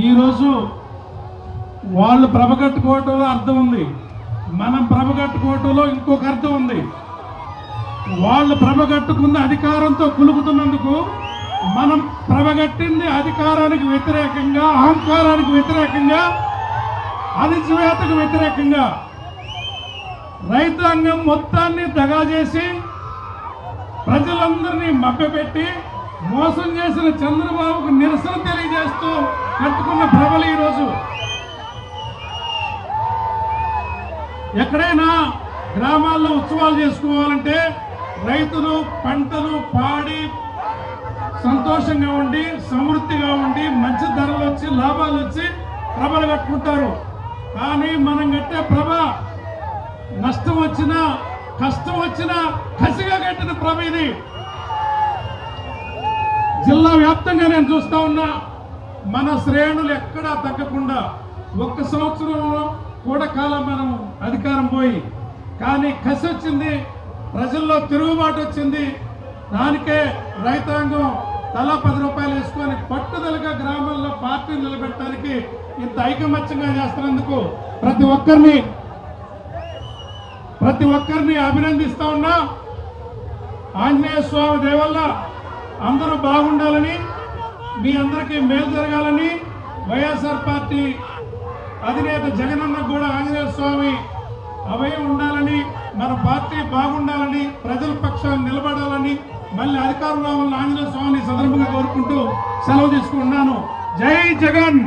ఈరోజు వాళ్ళు ప్రభ కట్టుకోవటంలో అర్థం ఉంది. మనం ప్రభ కట్టుకోవటంలో ఇంకొక అర్థం ఉంది. వాళ్ళు ప్రభ కట్టుకున్న అధికారంతో కులుకుతున్నందుకు మనం ప్రభగట్టింది అధికారానికి వ్యతిరేకంగా అహంకారానికి వ్యతిరేకంగా అణిచివేతకు వ్యతిరేకంగా రైతాంగం మొత్తాన్ని దగా చేసి ప్రజలందరినీ మభ్యపెట్టి మోసం చేసిన చంద్రబాబుకు నిరసన తెలియజేస్తూ కట్టుకున్న ప్రభలు ఈరోజు. ఎక్కడైనా గ్రామాల్లో ఉత్సవాలు చేసుకోవాలంటే రైతులు పంటలు పాడి సంతోషంగా ఉండి సమృద్ధిగా ఉండి మంచి ధరలు వచ్చి లాభాలు వచ్చి ప్రభలు కట్టుకుంటారు. కానీ మనం కట్టే ప్రభ నష్టం వచ్చినా కష్టం వచ్చినా కసిగా కట్టిన ప్రభ ఇది. జిల్లా వ్యాప్తంగా నేను చూస్తా ఉన్నా. మన శ్రేణులు ఎక్కడా తగ్గకుండా ఒక్క సంవత్సరంలో కూడా కాలం మనం అధికారం పోయి కానీ కసి వచ్చింది ప్రజల్లో తిరుగుబాటు వచ్చింది దానికే రైతాంగం తలా పది రూపాయలు వేసుకొని పట్టుదలగా గ్రామాల్లో పార్టీ నిలబెట్టడానికి ఇంత ఐకమత్యంగా చేస్తున్నందుకు ప్రతి ఒక్కరిని ప్రతి ఒక్కరిని అభినందిస్తా ఉన్నా. ఆంజనేయ స్వామి దేవల్ల అందరూ బాగుండాలని మీ అందరికీ మేలు జరగాలని వైఎస్ఆర్ పార్టీ అధినేత జగనన్న కూడా ఆంజనేయ స్వామి అభయం ఉండాలని మన పార్టీ బాగుండాలని ప్రజల పక్షాన్ని నిలబడాలని మళ్ళీ అధికారంలో ఉన్న ఆంజనేయ స్వామిని సందర్భంగా కోరుకుంటూ సెలవు తీసుకుంటున్నాను. జై జగన్!